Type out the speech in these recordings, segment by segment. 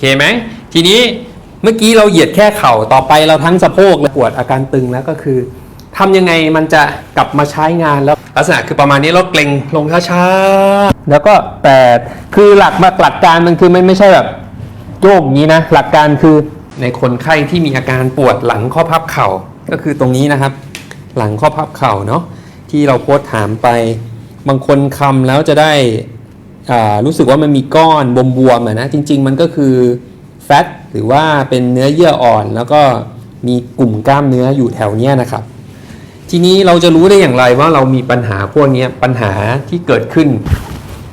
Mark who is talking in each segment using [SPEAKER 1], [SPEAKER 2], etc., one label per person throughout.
[SPEAKER 1] เคไหมทีนี้เมื่อกี้เราเหยียดแค่เข่าต่อไปเราทั้งสะโพกและปวดอาการตึงแล้วก็คือทำยังไงมันจะกลับมาใช้งานแล้วลักษณะคือประมาณนี้เราเกร็งลงช้าๆแล้วก็แต่คือหลักมาหลักการมันคือไม่ไม่ใช่แบบโยกอย่างนี้นะ หลักการคือในคนไข้ที่มีอาการปวดหลังข้อพับเข่าก็คือตรงนี้นะครับ หลังข้อพับเข่าเนาะที่เราโพสถามไป บางคนคำแล้วจะได้ รู้สึกว่ามันมีก้อนบวมๆนะจริง ๆ มันก็คือแฟตหรือว่าเป็นเนื้อเยื่ออ่อน แล้วก็มีกลุ่มกล้ามเนื้ออยู่แถวเนี้ยนะครับ ทีนี้เราจะรู้ได้อย่างไรว่าเรามีปัญหาพวกนี้ปัญหาที่เกิดขึ้น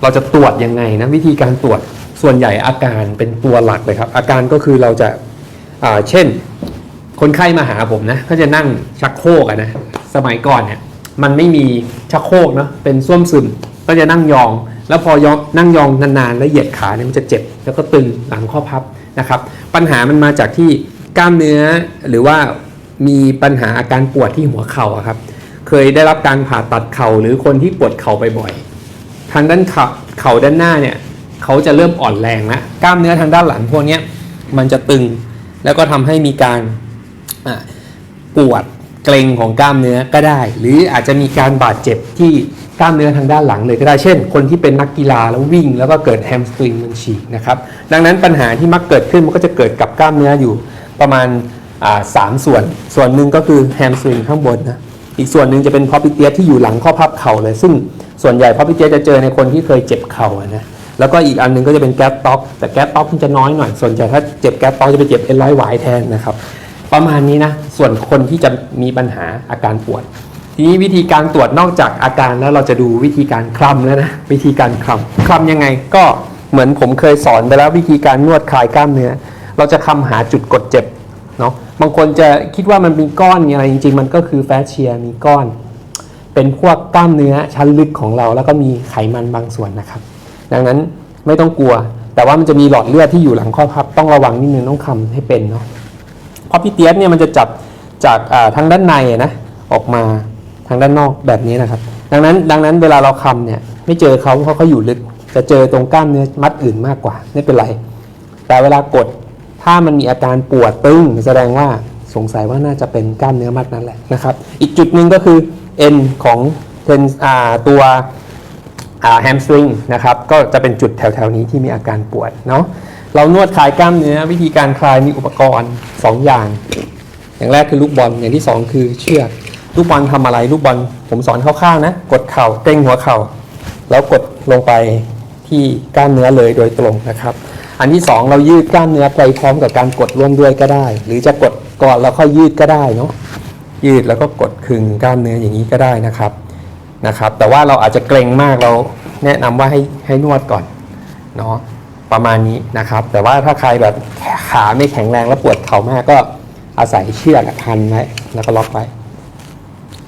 [SPEAKER 1] เราจะตรวจยังไงนะวิธีการตรวจส่วนใหญ่อาการเป็นตัวหลักเลยครับ อาการก็คือเราจะาเช่น คนไข้มาหาผมนะก็จะนั่งชักโครกนะสมัยก่อนเนี่ยมันไม่มีชักโครกเนาะเป็นส้วมซึมก็จะนั่งยอง แล้วพอยองนั่งยองนานๆแล้วเหยียดขาเนี่ยมันจะเจ็บ แล้วก็ตึงหลังข้อพับนะครับ ปัญหามันมาจากที่กล้ามเนื้อหรือว่ามีปัญหาอาการปวดที่หัวเข่าครับ เคยได้รับการผ่าตัดเข่าหรือคนที่ปวดเข่าบ่อยๆทางด้านเข่าเข่าด้านหน้าเนี่ยเขาจะเริ่มอ่อนแรงแล้วกล้ามเนื้อทางด้านหลังพวกนี้มันจะตึง แล้วก็ทำให้มีการปวด เกร็งของกล้ามเนื้อก็ได้ หรืออาจจะมีการบาดเจ็บที่กล้ามเนื้อทางด้านหลังเลยก็ได้เช่น คนที่เป็นนักกีฬาแล้ววิ่ง แล้วก็เกิดแฮมสตริงมันฉีกนะครับดังนั้นปัญหาที่มักเกิดขึ้นมันก็จะเกิดกับกล้ามเนื้ออยู่ประมาณสามส่วน ส่วนหนึ่งก็คือแฮมสตริงข้างบนนะอีกส่วนหนึ่งจะเป็นพอปิเตียที่อยู่หลังข้อพับเข่าเลย ซึ่งส่วนใหญ่พอปิเตียจะเจอในคนที่เคยเจ็บเข่านะแล้วก็อีกอันหนึงก็จะเป็นแก๊สต็อกแต่แก๊สต็อกมันจะน้อยหน่อยส่วนใหญ่ถ้าเจ็บแก๊สต็อกจะไปเจ็บเอ็นร้อยหวายแทนนะครับ ประมาณนี้นะ ส่วนคนที่จะมีปัญหาอาการปวด ทีนี้วิธีการตรวจนอกจากอาการแล้วเราจะดูวิธีการคลำแล้วนะ วิธีการคลำคลำยังไงก็เหมือนผมเคยสอนไปแล้ววิธีการนวดคลายกล้ามเนื้อ เราจะคลำหาจุดกดเจ็บเนาะบางคนจะคิดว่ามันมีก้อนมีอะไรจริง ๆ มันก็คือแฟชเชียร์มีก้อน เป็นพวกกล้ามเนื้อชั้นลึกของเรา แล้วก็มีไขมันบางส่วนนะครับ ดังนั้นไม่ต้องกลัว แต่ว่ามันจะมีหลอดเลือดที่อยู่หลังข้อพับต้องระวังนิดนึงต้องคำให้เป็นเนาะ เพราะพี่เตียสเนี่ยมันจะจับจากทางด้านในนะออกมาทางด้านนอกแบบนี้นะครับ ดังนั้นดังนั้นเวลาเราคำเนี่ยไม่เจอเขาเพราะเขาอยู่ลึกจะเจอตรงกล้ามเนื้อมัดอื่นมากกว่าไม่เป็นไร แต่เวลากดถ้ามันมีอาการปวดตึงแสดงว่าสงสัยว่าน่าจะเป็นกล้ามเนื้อมัดนั่นแหละนะครับ อีกจุดหนึ่งก็คือเอ็นของเทนตัวแฮมสตริงนะครับก็จะเป็นจุดแถวๆนี้ที่มีอาการปวดเนาะ เรานวดคลายกล้ามเนื้อวิธีการคลายมีอุปกรณ์สองอย่าง อย่างแรกคือลูกบอลอย่างที่สองคือเชือกลูกบอลทำอะไรลูกบอลผมสอนคร่าวๆนะ กดเข่าเกรงหัวเข่า แล้วกดลงไปที่กล้ามเนื้อเลยโดยตรงนะครับ อันที่สองเรายืดกล้ามเนื้อไปพร้อมกับการกดร่วมด้วยก็ได้ หรือจะกดก่อนแล้วค่อยยืดก็ได้เนาะยืดแล้วก็กดคึงกล้ามเนื้ออย่างนี้ก็ได้นะครับนะครับ แต่ว่าเราอาจจะเกรงมากเราแนะนำว่าให้ให้นวดก่อนเนาะ ประมาณนี้นะครับ แต่ว่าถ้าใครแบบขาไม่แข็งแรงแล้วปวดเข่ามากก็อาศัยเชือกพันไว้แล้วก็ล็อกไว้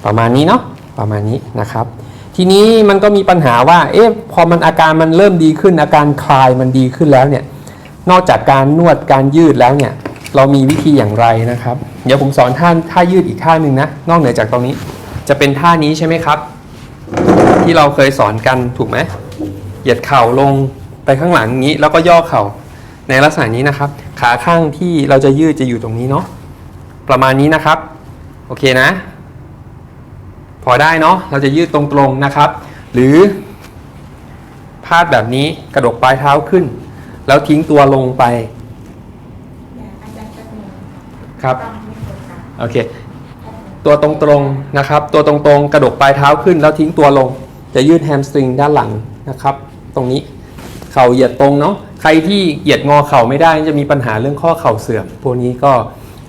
[SPEAKER 1] ประมาณนี้เนาะประมาณนี้นะครับ ทีนี้มันก็มีปัญหาว่า เอ๊ะพอมันอาการมันเริ่มดีขึ้น อาการคลายมันดีขึ้นแล้วเนี่ย นอกจากการนวดการยืดแล้วเนี่ย เรามีวิธีอย่างไรนะครับ เดี๋ยวผมสอนท่าท่ายืดอีกท่าหนึ่งนะนอกเหนือจากตรงนี้ จะเป็นท่านี้ใช่ไหมครับ ที่เราเคยสอนกันถูกไหมเหยียดเข่าลง ไปข้างหลังอย่างนี้แล้วก็ย่อเข่าในลักษณะนี้นะครับ ขาข้างที่เราจะยืดจะอยู่ตรงนี้เนาะประมาณนี้นะครับ โอเคนะ พอได้เนาะเราจะยืดตรงๆนะครับ หรือพาดแบบนี้กระดกปลายเท้าขึ้น แล้วทิ้งตัวลงไป
[SPEAKER 2] อาจารย์จะหนึ่ง
[SPEAKER 1] ครับ
[SPEAKER 2] ต้องไม่กดค่ะ
[SPEAKER 1] โอเคตัวตรงๆนะครับ ตัวตรงๆ กระดกปลายเท้าขึ้นแล้วทิ้งตัวลง จะยืดแฮมสตริงด้านหลังนะครับ ตรงนี้ เข่าเหยียดตรงเนาะใครที่เหยียดงอเข่าไม่ได้จะมีปัญหาเรื่องข้อเข่าเสื่อมพวกนี้ก็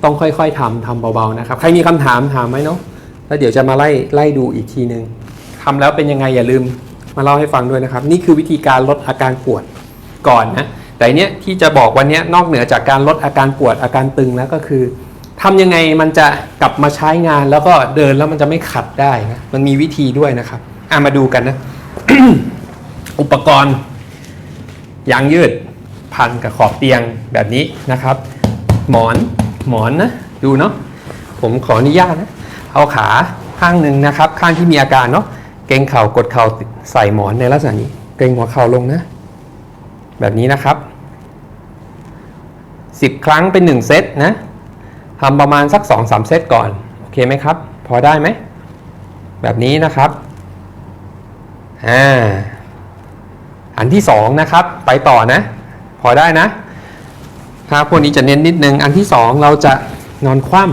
[SPEAKER 1] ต้องค่อยๆทำทำเบาๆนะครับ ใครมีคำถามถามไหมเนาะแล้วเดี๋ยวจะมาไล่ไล่ดูอีกทีนึงทำแล้วเป็นยังไงอย่าลืมมาเล่าให้ฟังด้วยนะครับ นี่คือวิธีการลดอาการปวดก่อนนะแต่เนี้ยที่จะบอกวันนี้นอกเหนือจากการลดอาการปวดอาการตึงแล้วก็คือทำยังไงมันจะกลับมาใช้งานแล้วก็เดินแล้วมันจะไม่ขัดได้นะมันมีวิธีด้วยนะครับอะมาดูกันนะ อุปกรณ์ ยางยืดพันกับขอบเตียงแบบนี้นะครับ หมอนหมอนนะดูเนาะผมขออนุญาตนะเอาขาข้างหนึ่งนะครับ ข้างที่มีอาการเนาะเกรงเข่ากดเข่าใส่หมอนในลักษณะนี้ เกรงหัวเข่าลงนะ แบบนี้นะครับ10ครั้งเป็น1เซตนะทำประมาณสัก2-3เซตก่อน โอเคไหมครับ พอได้ไหม แบบนี้นะครับ อ่า อันที่2นะครับไปต่อนะ พอได้นะถ้าพวกนี้จะเน้นนิดนึง อันที่ 2 เราจะนอนคว่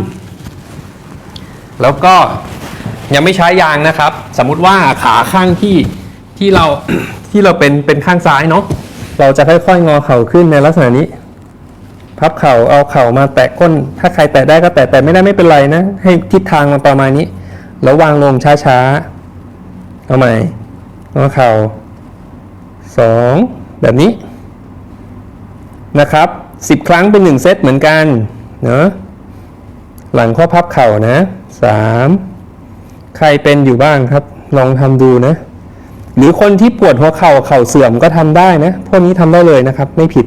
[SPEAKER 1] ำแล้วก็ยังไม่ใช้ยางนะครับ สมมุติว่าขาข้างที่ที่เราที่เราเป็นเป็นข้างซ้ายเนาะเราจะค่อยๆงอเข่าขึ้นในลักษณะนี้ พับเข่าเอาเข่ามาแตะก้น ถ้าใครแตะได้ก็แตะแต่ไม่ได้ไม่เป็นไรนะ ให้ทิศทางมันประมาณนี้ แล้ววางลงช้าๆเอาใหม่งอเข่า สองแบบนี้นะครับสิบครั้งเป็นหนึ่งเซตเหมือนกันเนาะหลังข้อพับเข่านะสามใครเป็นอยู่บ้างครับ ลองทำดูนะ หรือคนที่ปวดหัวเข่าเข่าเสื่อมก็ทำได้นะ พวกนี้ทำได้เลยนะครับ ไม่ผิด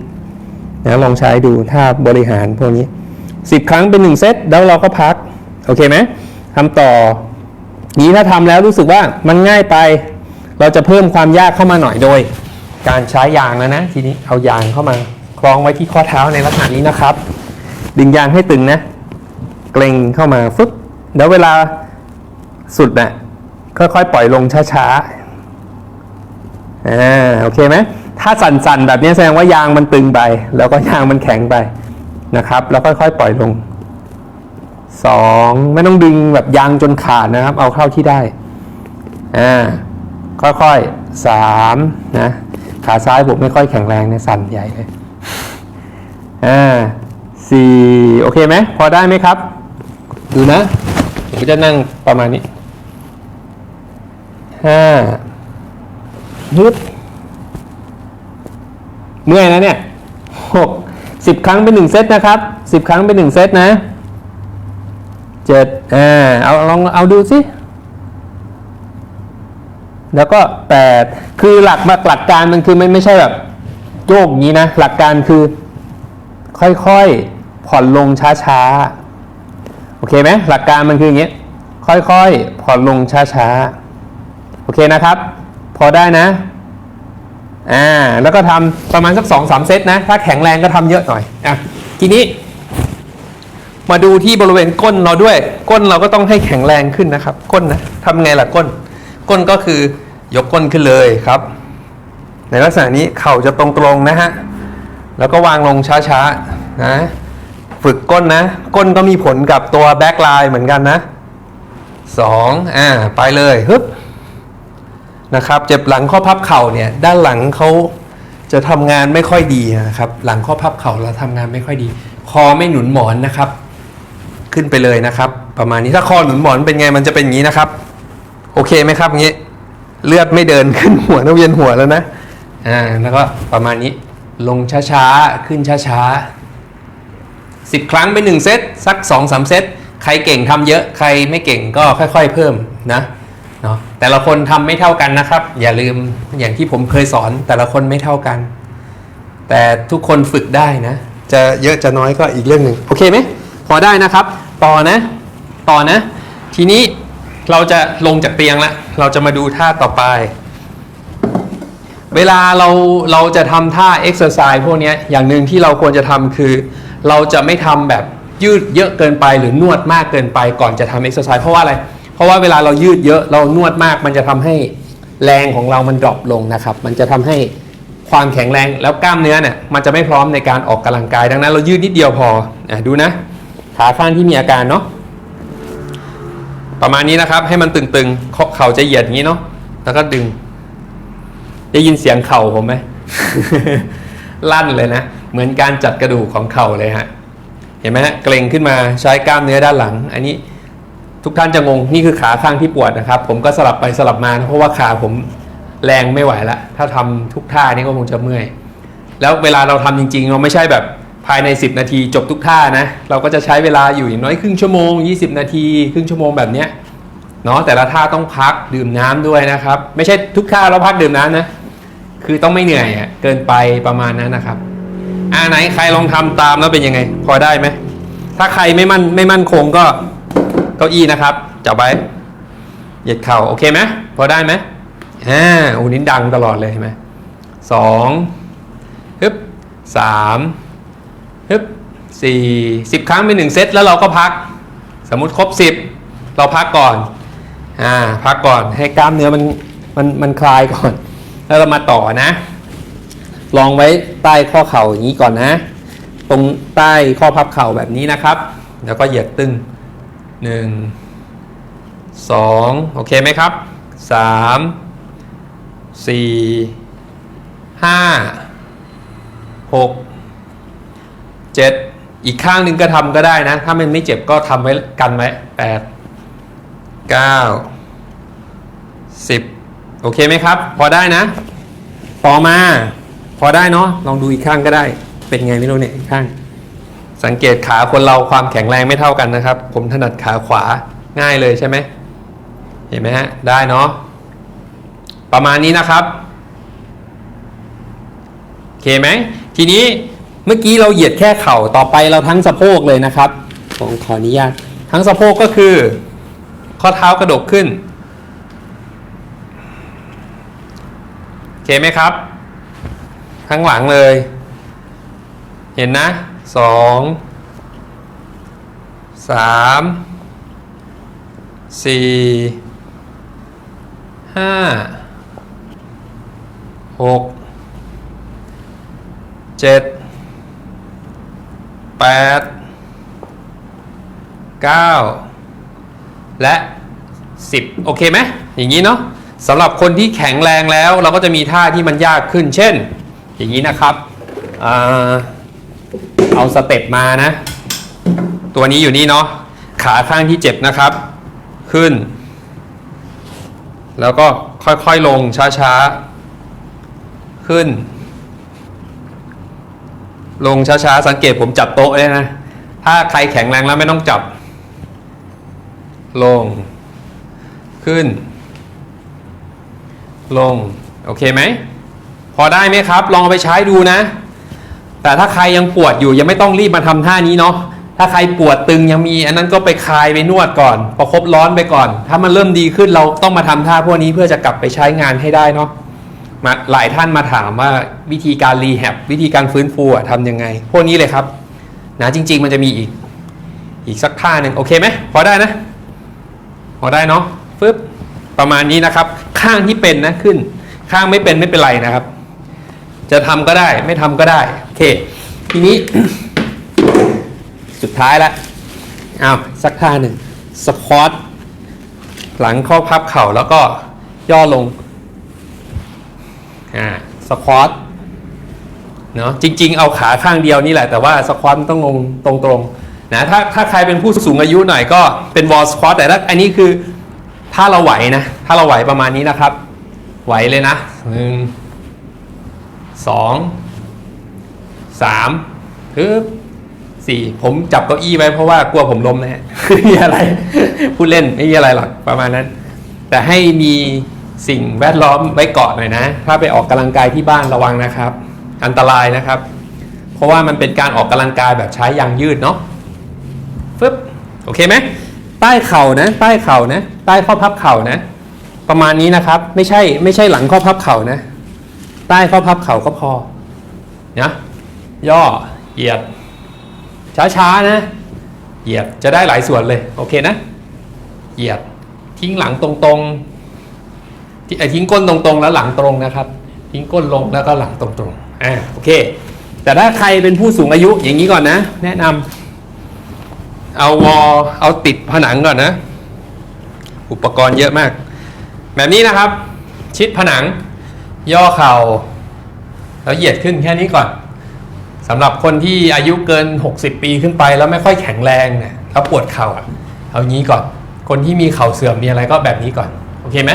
[SPEAKER 1] นะลองใช้ดูถ้าบริหารพวกนี้สิบครั้งเป็นหนึ่งเซตแล้วเราก็พัก โอเคไหมทำต่อนี้ถ้าทำแล้วรู้สึกว่ามันง่ายไป เราจะเพิ่มความยากเข้ามาหน่อยโดย การใช้ยางแล้วนะ ทีนี้เอายางเข้ามา คล้องไว้ที่ข้อเท้าในลักษณะนี้นะครับ ดึงยางให้ตึงนะ เกรงเข้ามาฟึบแล้วเวลาสุดนะ่ะค่อยๆปล่อยลงช้าๆอ่าโอเคไหมถ้าสั่นๆ แบบนี้แสดงว่ายางมันตึงไป แล้วก็ยางมันแข็งไปนะครับ แล้วค่อยๆปล่อยลงสองไม่ต้องดึงแบบยางจนขาดนะครับ เอาเข้าที่ได้อ่าค่อยๆสามนะ ขาซ้ายผมไม่ค่อยแข็งแรงเนี่ยสั่นใหญ่เลยอ่าสี่โอเคไหมพอได้ไหมครับ ดูนะผมก็จะนั่งประมาณนี้ห้าฮึบเมื่อยนะเนี่ยหกสิบครั้งเป็นหนึ่งเซตนะครับสิบครั้งเป็นหนึ่งเซตนะเจ็ดอ่าเอาลองเอาดูสิ แล้วก็แปดคือหลักมาหลักการมันคือไม่ไม่ใช่แบบโยกอย่างนี้นะ หลักการคือค่อยๆผ่อนลงช้าๆโอเคไหมหลักการมันคืออย่างนี้ค่อยๆผ่อนลงช้าๆโอเคนะครับ พอได้นะอ่าแล้วก็ทำประมาณสักสองสามเซตนะ ถ้าแข็งแรงก็ทำเยอะหน่อยอะทีนี้ มาดูที่บริเวณก้นเราด้วย ก้นเราก็ต้องให้แข็งแรงขึ้นนะครับ ก้นนะทำไงล่ะก้น ก้นก็คือยกก้นขึ้นเลยครับ ในลักษณะนี้เข่าจะตรงๆนะฮะ แล้วก็วางลงช้าๆนะฝึกก้นนะ ก้นก็มีผลกับตัวแบ็คไลน์เหมือนกันนะสองอ่าไปเลยฮึบนะครับเจ็บหลังข้อพับเข่าเนี่ยด้านหลังเขาจะทำงานไม่ค่อยดีนะครับ หลังข้อพับเข่าเราทำงานไม่ค่อยดี คอไม่หนุนหมอนนะครับ ขึ้นไปเลยนะครับ ประมาณนี้ถ้าคอหนุนหมอนเป็นไงมันจะเป็นอย่างนี้นะครับ โอเคไหมครับอย่างนี้ เลือดไม่เดินขึ้นหัวน้ำเวียนหัวแล้วนะอ่าแล้วก็ประมาณนี้ลงช้าๆ ขึ้นช้าๆสิบครั้งเป็นหนึ่งเซตสักสองสามเซตใครเก่งทำเยอะใครไม่เก่งก็ค่อยๆเพิ่มนะเนาะแต่ละคนทำไม่เท่ากันนะครับ อย่าลืมอย่างที่ผมเคยสอนแต่ละคนไม่เท่ากัน แต่ทุกคนฝึกได้นะ จะเยอะจะน้อยก็อีกเรื่องหนึ่งโอเคไหมพอได้นะครับ ต่อนะ ต่อนะ ทีนี้ เราจะลงจากเตียงแล้วเราจะมาดูท่าต่อไป เวลาเราเราจะทำท่าเอ็กซ์ไซส์พวกนี้อย่างหนึ่งที่เราควรจะทำคือ เราจะไม่ทำแบบยืดเยอะเกินไปหรือนวดมากเกินไปก่อนจะทำเอ็กซ์ไซส์เพราะว่าอะไร เพราะว่าเวลาเรายืดเยอะเรานวดมาก มันจะทำให้แรงของเรามันดรอปลงนะครับ มันจะทำให้ความแข็งแรงแล้วกล้ามเนื้อเนี่ยมันจะไม่พร้อมในการออกกำลังกายดังนั้นเรายืดนิดเดียวพออดูนะขาข้างที่มีอาการเนาะ ประมาณนี้นะครับ ให้มันตึงๆเข่าเข่าจะเหยียดอย่างนี้เนาะแล้วก็ดึง ได้ยินเสียงเข่าผมไหมลั่นเลยนะ เหมือนการจัดกระดูกของเข่าเลยฮะ เห็นไหมฮะ เกร็งขึ้นมาใช้กล้ามเนื้อด้านหลัง อันนี้ทุกท่านจะงง นี่คือขาข้างที่ปวดนะครับ ผมก็สลับไปสลับมานะเพราะว่าขาผมแรงไม่ไหวละ ถ้าทำทุกท่านี่ก็คงจะเมื่อย แล้วเวลาเราทำจริงๆ เราไม่ใช่แบบ ภายใน 10 นาทีจบทุกท่านะ เราก็จะใช้เวลาอยู่อย่างน้อยครึ่งชั่วโมง 20 นาทีครึ่งชั่วโมงแบบเนี้ยเนาะแต่ละท่าต้องพักดื่มน้ำด้วยนะครับ ไม่ใช่ทุกท่าเราพักดื่มน้ำนะ คือต้องไม่เหนื่อยอะเกินไปประมาณนั้นนะครับอ่าไหนใครลองทำตามแล้วเป็นยังไง พอได้ไหมถ้าใครไม่มั่นไม่มั่นคงก็เก้าอี้นะครับจับไว้เหยียดเข่าโอเคไหมพอได้ไหมอ่าอ้นิ้นดังตลอดเลยเห็นไหมสองฮึบสาม ฮึบสี่สิบครั้งเป็นหนึ่งเซตแล้วเราก็พัก สมมุติครบสิบเราพักก่อนอ่าพักก่อนให้กล้ามเนื้อมันมันมันคลายก่อน แล้วเรามาต่อนะ ลองไว้ใต้ข้อเข่าอย่างนี้ก่อนนะ ตรงใต้ข้อพับเข่าแบบนี้นะครับ แล้วก็เหยียดตึงหนึ่งสองโอเคไหมครับสามสี่ห้าหก เจ็ดอีกข้างหนึ่งก็ทำก็ได้นะ ถ้ามันไม่เจ็บก็ทำไว้กันไว้แปดเก้าสิบโอเคไหมครับ พอได้นะ ต่อมา พอได้เนาะลองดูอีกข้างก็ได้ เป็นไงไม่รู้เนี่ยอีกข้าง สังเกตขาคนเราความแข็งแรงไม่เท่ากันนะครับ ผมถนัดขาขวาง่ายเลยใช่ไหมเห็นไหมฮะ ได้เนาะประมาณนี้นะครับโอเคไหมทีนี้ มื่อกี้เราเหยียดแค่เข่าต่อไปเราทั้งสะโพกเลยนะครับผมขออนุญาตทั้งสะโพกก็คือ ข้อเท้ากระดกขึ้นโอเคไหมครับข้างหลังเลย เห็นนะสองสามสี่ห้าหกเจ็ด แปดเก้าและสิบโอเคไหมอย่างนี้เนาะสำหรับคนที่แข็งแรงแล้วเราก็จะมีท่าที่มันยากขึ้น เช่น อย่างนี้นะครับ เอาสเต็ปมานะ ตัวนี้อยู่นี่เนาะขาข้างที่เจ็บนะครับ ขึ้น แล้วก็ค่อยๆลงช้าๆ ขึ้น ลงช้าๆ สังเกตผมจับโต๊ะเลยนะ ถ้าใครแข็งแรงแล้วไม่ต้องจับ ลง ขึ้น ลง โอเคไหม พอได้ไหมครับ ลองเอาไปใช้ดูนะ แต่ถ้าใครยังปวดอยู่ยังไม่ต้องรีบมาทำท่านี้เนาะถ้าใครปวดตึงยังมี อันนั้นก็ไปคลายไปนวดก่อน ประคบร้อนไปก่อน ถ้ามันเริ่มดีขึ้นเราต้องมาทำท่าพวกนี้เพื่อจะกลับไปใช้งานให้ได้เนาะ มาหลายท่านมาถามว่าวิธีการรีแฮบวิธีการฟื้นฟูทำยังไง พวกนี้เลยครับนะจริง ๆ มันจะมีอีก อีกสักท่าหนึ่งโอเคไหมพอได้นะ พอได้เนาะฟึบประมาณนี้นะครับ ข้างที่เป็นนะขึ้น ข้างไม่เป็นไม่เป็นไรนะครับ จะทำก็ได้ไม่ทำก็ได้โอเค ทีนี้ สุดท้ายละอ้าวสักท่าหนึ่งสควอตหลังข้าพับเข่าแล้วก็ย่อลง อ่าสควอตเนาะจริง ๆ เอาขาข้างเดียวนี่แหละแต่ว่าสควอตต้องลงตรงๆนะถ้าถ้าใครเป็นผู้สูงอายุหน่อยก็เป็นวอลสควอตแต่ถ้าอันนี้คือถ้าเราไหวนะ ถ้าเราไหวประมาณนี้นะครับ ไหวเลยนะหนึ่งสองสามปึ๊บสี่ผมจับเก้าอี้ไว้เพราะว่ากลัวผมล้มนะฮะไม่มีอะไร พูดเล่นไม่มีอะไรหรอกประมาณนั้น แต่ให้มี สิ่งแวดล้อมไว้เกาะหน่อยนะ ถ้าไปออกกำลังกายที่บ้านระวังนะครับ อันตรายนะครับ เพราะว่ามันเป็นการออกกำลังกายแบบใช้ยางยืดเนาะฟึบโอเคไหมใต้เข่านะ ใต้เข่านะ ใต้ข้อพับเข่านะ ประมาณนี้นะครับ ไม่ใช่ไม่ใช่หลังข้อพับเข่านะ ใต้ข้อพับเข่าก็พอนะย่อเหยียด ช้าๆนะ เหยียดจะได้หลายส่วนเลย โอเคนะ เหยียดทิ้งหลังตรงๆ ทิ้งก้นตรงๆ แล้วหลังตรงนะครับ ทิ้งก้นลงแล้วก็หลังตรงๆอ่าโอเค แต่ถ้าใครเป็นผู้สูงอายุอย่างนี้ก่อนนะ แนะนำเอาวอลเอาติดผนังก่อนนะ อุปกรณ์เยอะมาก แบบนี้นะครับ ชิดผนัง ย่อเข่าแล้วเหยียดขึ้นแค่นี้ก่อนสำหรับคนที่อายุเกิน 60 ปีขึ้นไปแล้วไม่ค่อยแข็งแรงเนี่ยแล้วปวดเข่าอะเอางี้ก่อน คนที่มีเข่าเสื่อมมีอะไรก็แบบนี้ก่อน โอเคไหม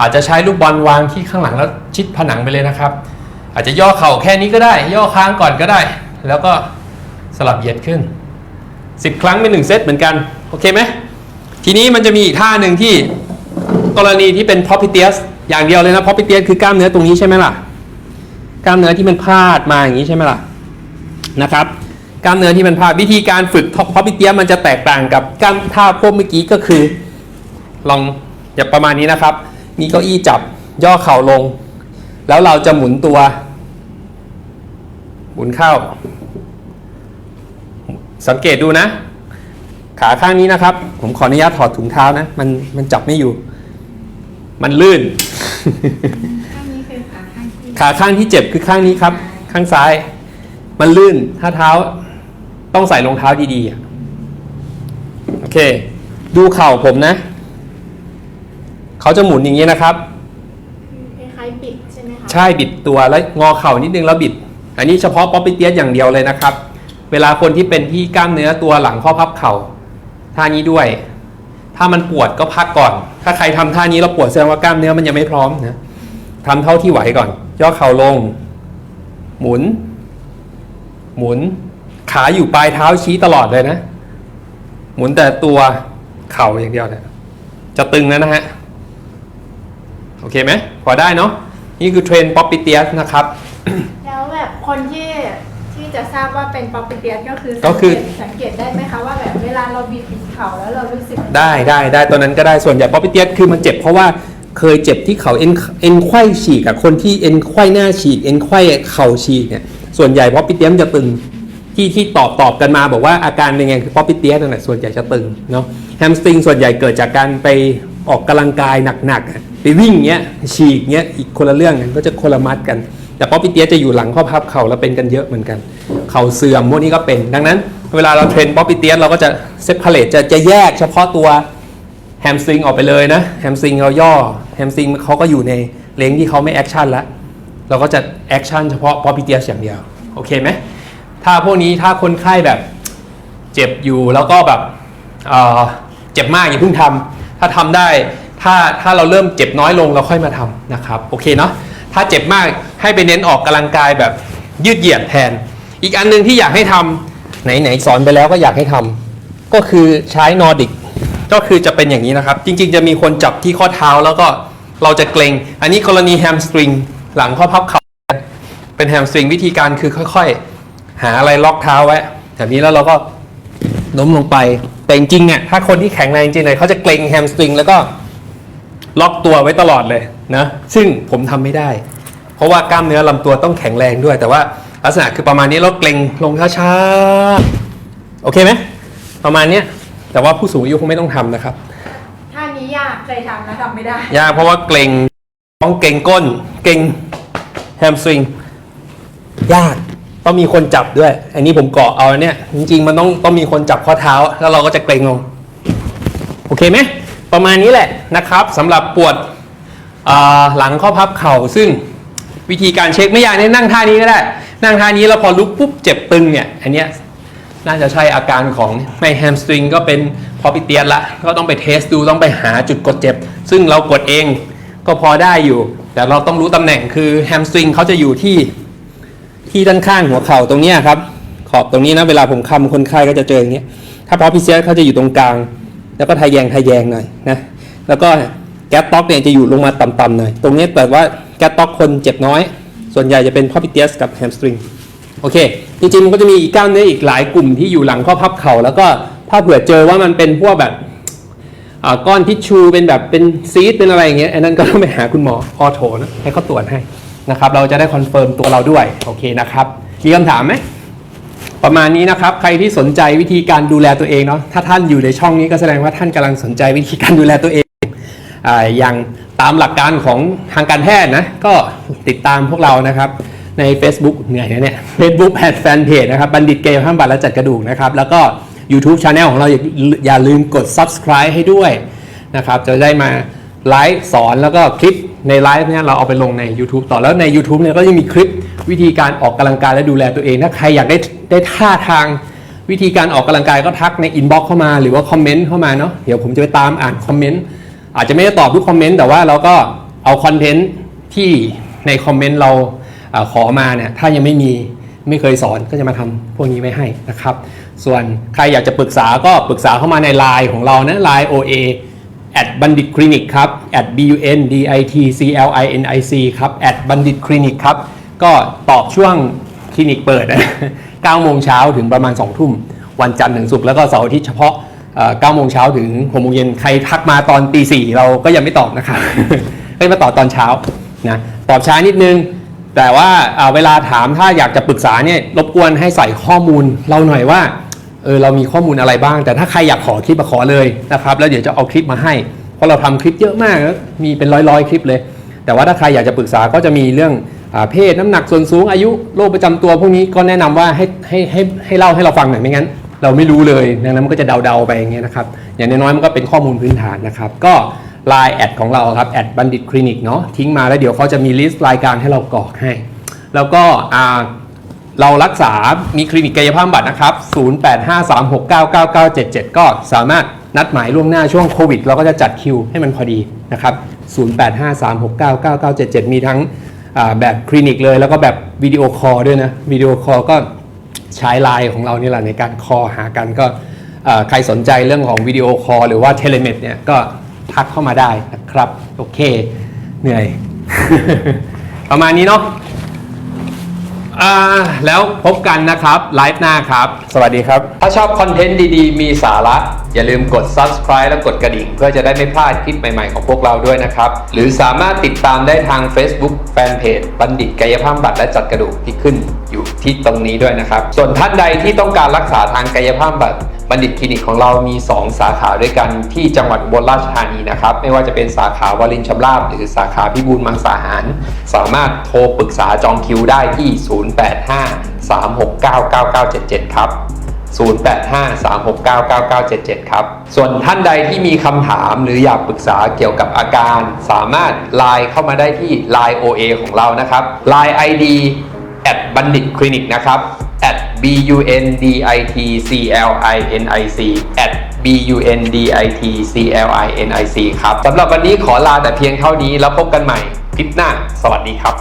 [SPEAKER 1] อาจจะใช้ลูกบอลวางที่ข้างหลังแล้วชิดผนังไปเลยนะครับ อาจจะย่อเข่าแค่นี้ก็ได้ ย่อค้างก่อนก็ได้ แล้วก็สลับเหยียดขึ้น 10 ครั้งเป็นหนึ่งเซตเหมือนกัน โอเคไหมทีนี้มันจะมีอีกท่าหนึ่งที่กรณีที่เป็นพอพิเตียสอย่างเดียวเลยนะพอพิเตียสคือกล้ามเนื้อตรงนี้ใช่ไหมล่ะ กล้ามเนื้อที่มันพาดมาอย่างนี้ใช่ไหมล่ะนะครับกล้ามเนื้อที่มันพาดวิธีการฝึกพอพิเตียมันจะแตกต่างกับกล้ามท่าพวกเมื่อกี้ก็คือ ลองอย่าประมาณนี้นะครับ มีเก้าอี้จับย่อเข่าลง แล้วเราจะหมุนตัว หมุนเข้า สังเกตดูนะ ขาข้างนี้นะครับ ผมขออนุญาตถอดถุงเท้านะ มันมันจับไม่อยู่ มันลื่น
[SPEAKER 2] ข้างนี้คือขาข้างที่
[SPEAKER 1] ขาข้างที่เจ็บคือข้างนี้ครับ ข้างซ้าย มันลื่น ถ้าเท้า ต้องใส่รองเท้าดีๆอะโอเค ดูเข่าผมนะ เขาจะหมุนอย่างนี้นะครับ
[SPEAKER 2] คล้ายๆปิดใช่ไหมคะ
[SPEAKER 1] ใช่บิดตัวแล้วงอเข่านิดนึงแล้วบิด อันนี้เฉพาะป๊อปปี้เตียสอย่างเดียวเลยนะครับ เวลาคนที่เป็นที่กล้ามเนื้อตัวหลังข้อพับเข่าท่านี้ด้วย ถ้ามันปวดก็พักก่อน ถ้าใครทำท่านี้แล้วปวดแสดงว่ากล้ามเนื้อมันยังไม่พร้อมนะทำเท่าที่ไหวก่อน ย่อเข่าลง หมุน หมุน ขาอยู่ปลายเท้าชี้ตลอดเลยนะ หมุนแต่ตัวเข่าอย่างเดียวเนี่ยจะตึงแล้วนะฮะ โอเคไหมพอได้เนาะนี่คือเทรนป๊อปปี้เตียสนะครับ
[SPEAKER 2] แล้วแบบคนที่ที่จะทราบว่าเป็นป๊อปปี้เตียสก็คือ
[SPEAKER 1] ก็คือ
[SPEAKER 2] สังเกตได้ไหมคะว่าแบบเวลาเราบิดเข่าแล้วเรารู้สึก
[SPEAKER 1] ได้ได้ได้ตอนนั้นก็ได้ส่วนใหญ่ป๊อปปี้เตียสคือมันเจ็บเพราะว่าเคยเจ็บที่เขาเอ็นเอ็นไขว้ฉีกกับคนที่เอ็นไขว้หน้าฉีกเอ็นไขว้เข่าฉีกเนี่ยส่วนใหญ่ป๊อปปี้เตียสมันจะตึงที่ที่ตอบตอบกันมาบอกว่าอาการเป็นไงคือป๊อปปี้เตียสนั่นแหละส่วนใหญ่จะตึงเนาะแฮมสตริงส่วนใหญ่เกิดจากการไปออกกำลังกายหนักๆอะไป วิ่งเงี้ยฉีกเงี้ยอีกคนละเรื่องกันก็จะคนละมัดกัน แต่ป๊อปปี้เตียจะอยู่หลังข้อพับเข่าแล้วเป็นกันเยอะเหมือนกัน เข่าเสื่อมพวกนี้ก็เป็น ดังนั้น เวลาเราเทรนป๊อปปี้เตียเราก็จะเซปเ a เลตจะจะแยกเฉพาะตัวแฮมสตริงออกไปเลยนะแฮมสตริงเราย่อแฮมสตริงเขาก็อยู่ในเลงที่เขาไม่แอคชั่นแล้วเราก็จะแอคชั่นเฉพาะป๊อปปี้เตียอย่างเดียวโอเคไหมถ้าพวกนี้ถ้าคนไข้แบบเจ็บอยู่แล้วก็แบบเเจ็บมากอย่าเพิ่งทำถ้าทำได้ ถ้าถ้าเราเริ่มเจ็บน้อยลงเราค่อยมาทำนะครับโอเคเนาะถ้าเจ็บมากให้ไปเน้นออกกำลังกายแบบยืดเหยียดแทน อีกอันหนึงที่อยากให้ทำไหนไหนสอนไปแล้วก็อยากให้ทำก็คือใช้นอร์ดิกก็คือจะเป็นอย่างนี้นะครับ จริงๆ จะมีคนจับที่ข้อเท้าแล้วก็เราจะเกรงอันนี้กรณีแฮมสตริงหลังข้อพับเข่าเป็นแฮมสตริงวิธีการคือค่อยๆ หาอะไรล็อกเท้าไว้แบบนี้แล้วเราก็ล้มลงไปแต่จริงๆเนี่ยถ้าคนที่แข็งแรงจริงๆเลยเขาจะเกรงแฮมสตริงแล้วก็ ล็อกตัวไว้ตลอดเลยนะ ซึ่งผมทำไม่ได้ เพราะว่ากล้ามเนื้อลำตัวต้องแข็งแรงด้วย แต่ว่าลักษณะคือประมาณนี้เราเกรงลงช้าๆ โอเคไหม ประมาณเนี้ยแต่ว่าผู้สูงอายุคงไม่ต้องทำนะครับ
[SPEAKER 2] ท่านี้ยากเคยทำแล้วทำไม่ได้
[SPEAKER 1] ยากเพราะว่าเกรงต้องเกรงก้น เกรงแฮมสตริง ยากต้องมีคนจับด้วย อันนี้ผมเกาะเอาอันเนี่ย จริงๆ มันต้องต้องมีคนจับข้อเท้า แล้วเราก็จะเกรงลง โอเคไหม ประมาณนี้แหละนะครับสำหรับปวดหลังข้อพับเข่าซึ่งวิธีการเช็คไม่ยากนี่นั่งท่านี้ก็ได้ นั่งท่านี้แล้วพอลุกปุ๊บเจ็บตึงเนี่ยอันเนี้ยน่าจะใช่อาการของไม่แฮมสตริงก็เป็นพอปิเตียนละก็ต้องไปเทสดูต้องไปหาจุดกดเจ็บ ซึ่งเรากดเองก็พอได้อยู่ แต่เราต้องรู้ตำแหน่งคือแฮมสตริงเขาจะอยู่ที่ที่ด้านข้างหัวเข่าตรงนี้ครับ ขอบตรงนี้นะเวลาผมคำคนไข้ก็จะเจออย่างเงี้ยถ้าพอพิเศษเขาจะอยู่ตรงกลาง แล้วก็ทะแยงทะแยงหน่อยนะแล้วก็แก๊สต็อกเนี่ยจะอยู่ลงมาต่ำๆหน่อย ตรงนี้แปลว่าแก๊สต็อกคนเจ็บน้อย ส่วนใหญ่จะเป็นพอพิเตียสกับแฮมสตริงโอเค จริงๆมันก็จะมีอีกกล้ามเนื้ออีกหลายกลุ่มที่อยู่หลังข้อพับเข่า แล้วก็ถ้าเผื่อเจอว่ามันเป็นพวกแบบอ่าก้อนทิชชูเป็นแบบเป็นซีดเป็นอะไรอย่างเงี้ยอันนั้นก็ต้องไปหาคุณหมอออโถนะให้เขาตรวจให้นะครับเราจะได้คอนเฟิร์มตัวเราด้วยโอเคนะครับมีคำถามไหม ประมาณนี้นะครับ ใครที่สนใจวิธีการดูแลตัวเองเนาะถ้าท่านอยู่ในช่องนี้ก็แสดงว่าท่านกำลังสนใจวิธีการดูแลตัวเองออย่างตามหลักการของทางการแพทย์นะก็ติดตามพวกเรานะครับใน Facebook เหนื่อยนะเนี่ย Facebook แพทแฟนเพจนะครับ บัณฑิตเกมห้ามบัตรและจัดกระดูกนะครับ แล้วก็ YouTube Channel ของเราอย่าอย่าลืมกด subscribe ให้ด้วยนะครับ จะได้มาไลฟ์สอนแล้วก็คลิปในไลฟ์เนี่ยเราเอาไปลงใน YouTube ต่อแล้วใน YouTube เนี่ยก็จะมีคลิป วิธีการออกกำลังกายและดูแลตัวเอง ถ้าใครอยากได้ได้ท่าทางวิธีการออกกำลังกายก็ทักในอินบ็อกเข้ามาหรือว่าคอมเมนต์เข้ามาเนาะเดี๋ยวผมจะไปตามอ่านคอมเมนต์อาจจะไม่ได้ตอบทุกคอมเมนต์แต่ว่าเราก็เอาคอนเทนต์ที่ในคอมเมนต์เราอขอมาเนี่ยถ้ายังไม่มีไม่เคยสอนก็จะมาทำพวกนี้ไว้ให้นะครับ ส่วนใครอยากจะปรึกษาก็ปรึกษาเข้ามาใน Line ของเรานะ Line OA at bandit clinic ครับ at b u n d i t c l i n i c ครับ at bandit clinic ครับ ก็ตอบช่วงคลินิกเปิด9โมงเช้าถึงประมาณ 2 ทุ่ม วันจันทร์ถึงศุกร์แล้วก็เสาร์อาทิตย์เฉพาะ9โมงเช้าถึง6โมงเย็นใครทักมาตอนตีสี่เราก็ยังไม่ตอบนะครับให้มาตอบตอนเช้านะตอบช้านิดนึง แต่ว่าเวลาถามถ้าอยากจะปรึกษาเนี่ยรบกวนให้ใส่ข้อมูลเราหน่อยว่าเออเรามีข้อมูลอะไรบ้าง แต่ถ้าใครอยากขอคลิปมาขอเลยนะครับแล้วเดี๋ยวจะเอาคลิปมาให้ เพราะเราทำคลิปเยอะมากแล้วมีเป็นร้อยๆคลิปเลย แต่ว่าถ้าใครอยากจะปรึกษาก็จะมีเรื่อง เพศน้ำหนักส่วนสูงอายุโรคประจำตัวพวกนี้ก็แนะนำว่าให้ให้ให้ให้เล่าให้เราฟังหน่อยไม่งั้น เราไม่รู้เลยดังนั้นมันก็จะเดาๆไปอย่างเงี้ยนะครับอย่างน้อยๆมันก็เป็นข้อมูลพื้นฐานนะครับก็ Line แอดของเราครับแอดบัณฑิตคลินิกเนาะทิ้งมาแล้วเดี๋ยวเขาจะมีลิสต์รายการให้เรากรอกให้ แล้วก็เรารักษา มีคลินิกกายภาพบำบัดนะครับ 0853699977 ก็สามารถนัดหมายล่วงหน้าช่วงโควิด เราก็จะจัดคิวให้มันพอดีนะครับ 0853699977 มีทั้ง แบบคลินิกเลย แล้วก็แบบวิดีโอคอลด้วยนะวิดีโอคอลก็ใช้ไลน์ของเรานี่แหละในการคอลหากันก็ใครสนใจเรื่องของวิดีโอคอลหรือว่าเทเลเมดเนี่ยก็ทักเข้ามาได้นะครับ โอเค เหนื่อย ประมาณนี้เนาะ อ่าแล้วพบกันนะครับไลฟ์หน้าครับ สวัสดีครับ ถ้าชอบคอนเทนต์ดีๆ มีสาระ อย่าลืมกด subscribe และกดกระดิ่ง เพื่อจะได้ไม่พลาดคลิปใหม่ๆของพวกเราด้วยนะครับ หรือสามารถติดตามได้ทาง Facebook Fanpage บัณฑิตกายภาพบำบัดและจัดกระดูกที่ขึ้นอยู่ที่ตรงนี้ด้วยนะครับ ส่วนท่านใดที่ต้องการรักษาทางกายภาพบำบัด บัณฑิตคลินิกของเรามี 2 สาขาด้วยกันที่จังหวัดอุบลราชธานีนะครับ ไม่ว่าจะเป็นสาขาวลินชำราบ หรือสาขาพิบูลมังสาหาร สามารถโทรปรึกษาจองคิวได้ที่ 0853699977 ครับ 0853699977 ครับ ส่วนท่านใดที่มีคำถามหรืออยากปรึกษาเกี่ยวกับอาการ สามารถไลน์เข้ามาได้ที่ Line OA ของเรานะครับ Line ID แอดบัณฑิตคลินิกนะครับ b u n d i t c l i n i c at b u n d i t c l i n i c ครับสำหรับวันนี้ขอลาแต่เพียงเท่านี้แล้วพบกันใหม่คลิปหน้า สวัสดีครับ